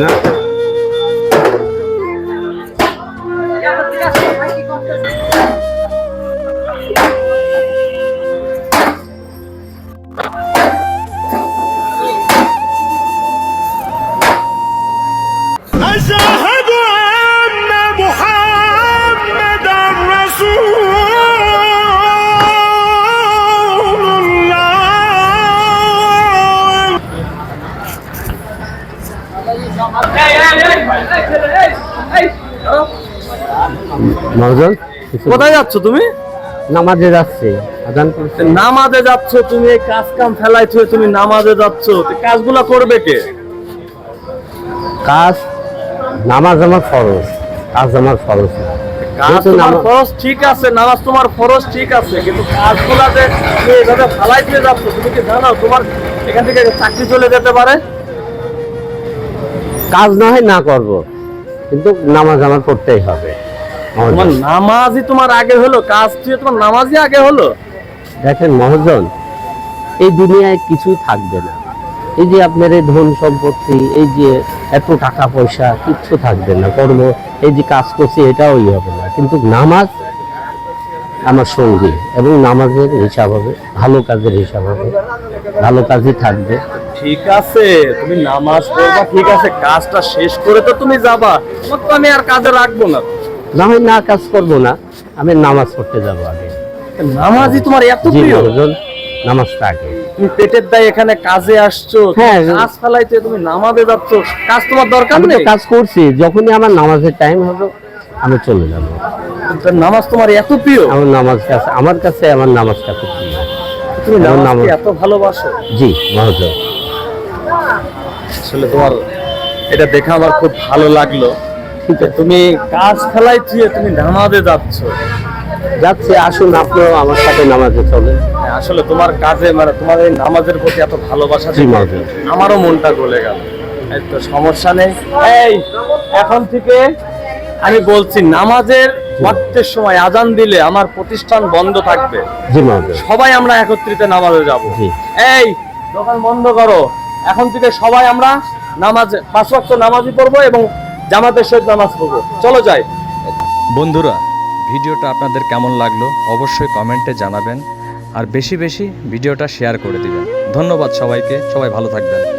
না কোথায় যাচ্ছ তুমি? নামাজে যাচ্ছে। আদান করছে। নামাজে যাচ্ছ তুমি কাজ কাম ফেলাইছো তুমি নামাজে যাচ্ছ। কাজগুলা করবে কে? কাজ নামাজ আমার ফরজ। কাজ আমার ফরজ ফরজ ঠিক আছে নামাজ তোমার ফরজ ঠিক আছে কিন্তু কাজগুলাতে তুমি এভাবে ফেলাই দিয়ে যাচ্ছ তুমি কি জানো তোমার এখান থেকে চাকরি চলে যেতে পারে? কাজ না হয় না করব। কিন্তু নামাজ আমার পড়তেই হবে। তোমার নামাজই তোমার আগে হলো কাজ দিয়ে তোমার নামাজই আগে হলো। দেখেন মহাজন এই দুনিয়ায় কিছুই থাকবে না। এই যে আপনার এই ধন সম্পত্তি এই যে এত টাকা পয়সা কিচ্ছু থাকবে না। কর্ম এই যে কাজ করছি এটাও ই হবে না। কিন্তু নামাজ আমার সঙ্গী এবং নামাজের হিসাব হবে ভালো কাজের হিসাব হবে ভালো কাজই থাকবে। ঠিক আছে তুমি নামাজ পড়বা ঠিক আছে কাজটা শেষ করে তো তুমি যাবা। তোমার তো আমি আর কাজে রাখব না। না হয় না কাজ করব না আমি নামাজ পড়তে যাব আগে। নামাজই তোমার এত প্রিয়? নামাজটা আগে। তুমি পেটের দায় এখানে কাজে আসছো হ্যাঁ। কাজ ফেলাইতে তুমি নামাজে যাচ্ছ কাজ তোমার দরকার নেই? কাজ করছি যখনই আমার নামাজের টাইম হবে আমি চলে যাব। নামাজ তোমার এত প্রিয়? আমার নামাজ কাছে আমার কাছে আমার নামাজটা খুব প্রিয়। তুমি নামাজ- এত ভালোবাসো? জি মহাজন। আসলে তোমার এটা দেখে আমার খুব ভালো লাগল তুমি কাজ তুমি নামাজে যাচ্ছ। যাচ্ছে আসুন আপনিও আমার সাথে নামাজে হ্যাঁ, আসলে তোমার কাজে মানে তোমার এই নামাজের প্রতি এত ভালোবাসা। আমারও মনটা গলে গেল। তো সমস্যা নেই। এই এখন থেকে আমি বলছি নামাজের ওয়াক্তের সময় আজান দিলে আমার প্রতিষ্ঠান বন্ধ থাকবে। সবাই আমরা একত্রিত নামাজে যাব। এই দোকান বন্ধ করো। এখন থেকে সবাই আমরা নামাজ, পাঁচ ওয়াক্ত নামাজই পড়ব এবং জামাতের সহিত নামাজ পড়ব। চলো যাই। বন্ধুরা, ভিডিওটা আপনাদের কেমন লাগল অবশ্যই কমেন্টে জানাবেন আর বেশি বেশি ভিডিওটা শেয়ার করে দিবেন। ধন্যবাদ সবাইকে, সবাই ভালো থাকবেন।